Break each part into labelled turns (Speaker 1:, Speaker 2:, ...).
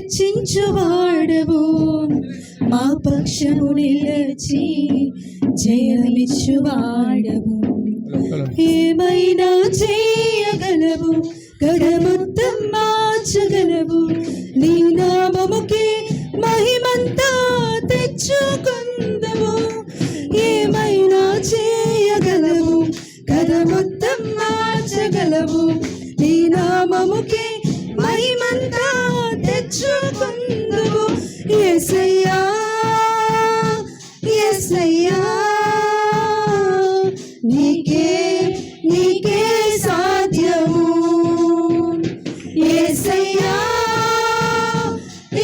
Speaker 1: హెచ్చించువాడవు మా పక్షము నిలచి జయమిచ్చువాడవు. ఏమైనా చేయగలవు? కడ మొత్తం మార్చగలవు. నీ నామముకే మహిమంతా తెచ్చుకుందవు ఏమైనా చేయగలవు? కథ మొత్తం మార్చగలవు. ఎసయ్యా నీకే నీకే సాధ్యము ఏసయ్యా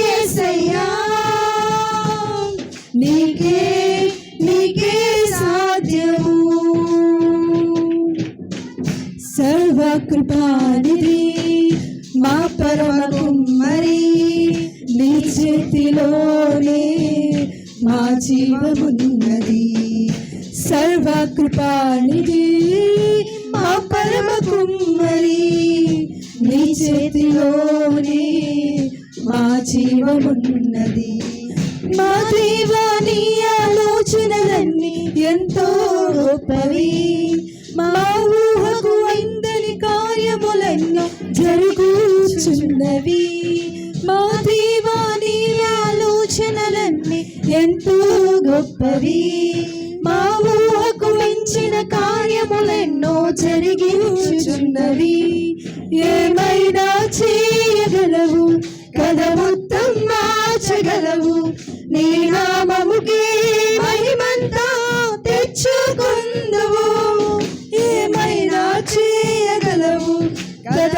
Speaker 1: ఏసయ్యా నీకే నీకే సాధ్యము సర్వకృపానిధి మా పరమ కుమ్మరి నీ చేతిలోనే మా జీవమున్నది మా పరమ కుమ్మరి నీ చేతిలోనే మా జీవమున్నది. మా దేవాని ఆలోచనలన్నీ ఎంతో గొప్పవి. మా ఊహకు ఇందని కార్యములన్నీ జరుగుచున్నవి. మా దేవాని ఆలోచనలన్నీ ఎంతో గొప్పవి. జరిగించుచున్నవి. ఏమైనా చేయగలవు? కథ మార్చగలవు. నీ నామముకే మహిమంతా తెచ్చుకుందువు. ఏమైనా చేయగలవు? కథ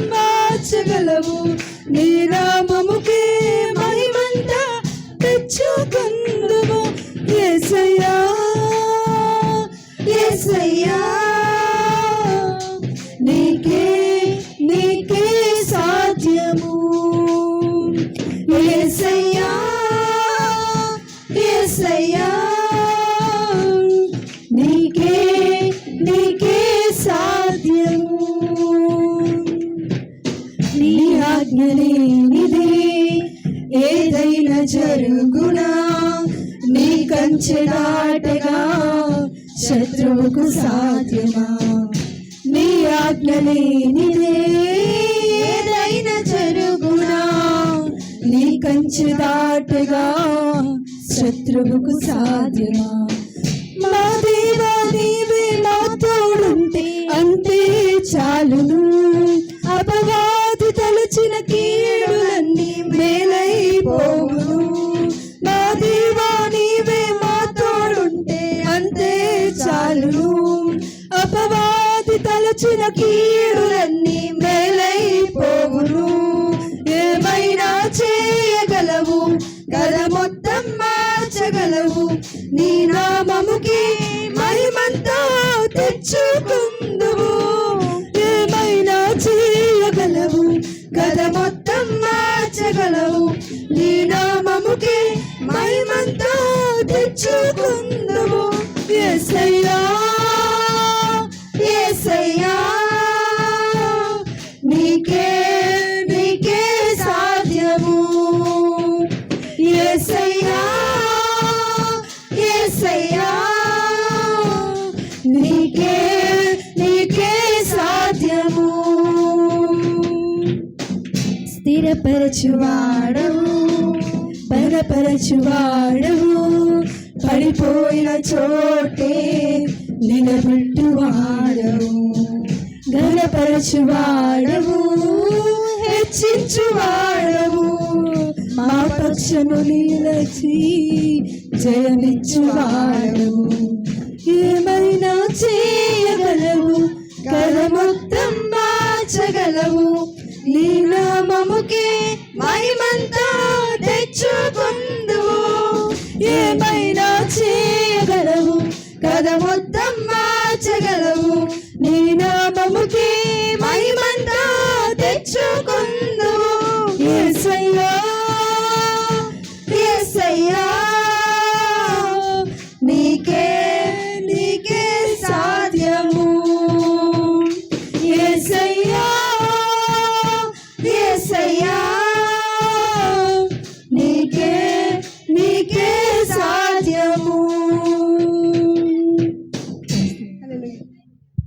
Speaker 1: మార్చగలవు. నీ నామముకే మహిమంతా తెచ్చుకుందువు. ఏసయ్యా ఏసయ్యా. నీ కంచె దాటగా శత్రువుకు సాధ్యమా? నీ ఆజ్ఞ లేనిదేదైన జరుగునా? నీ కంచె దాటగా శత్రువుకు సాధ్యమా? చేసిన కీడులన్నీ మేలైపోవును. ఏమైనా చేయగలవు? కథ మొత్తం మార్చగలవు. నీ నామముకి మహిమంతా తెచ్చుకుందువు నీకే నీకే సాధ్యము. ఏసయ్యా ఏసయ్యా నీకే నీకే సాధ్యము. స్థిరపరచువాడవు బలపరచువాడవు. పడిపోయిన చోటే నిలబెట్టువాడవు. ఘనపరచువాడవు హెచ్చించువాడవు. మా పక్షము నిలచి జయమిచ్చువాడవు. ఏమైనా చేయగలవు కథ మొత్తం మార్చగలవు. నీ నామముకే మహిమంతా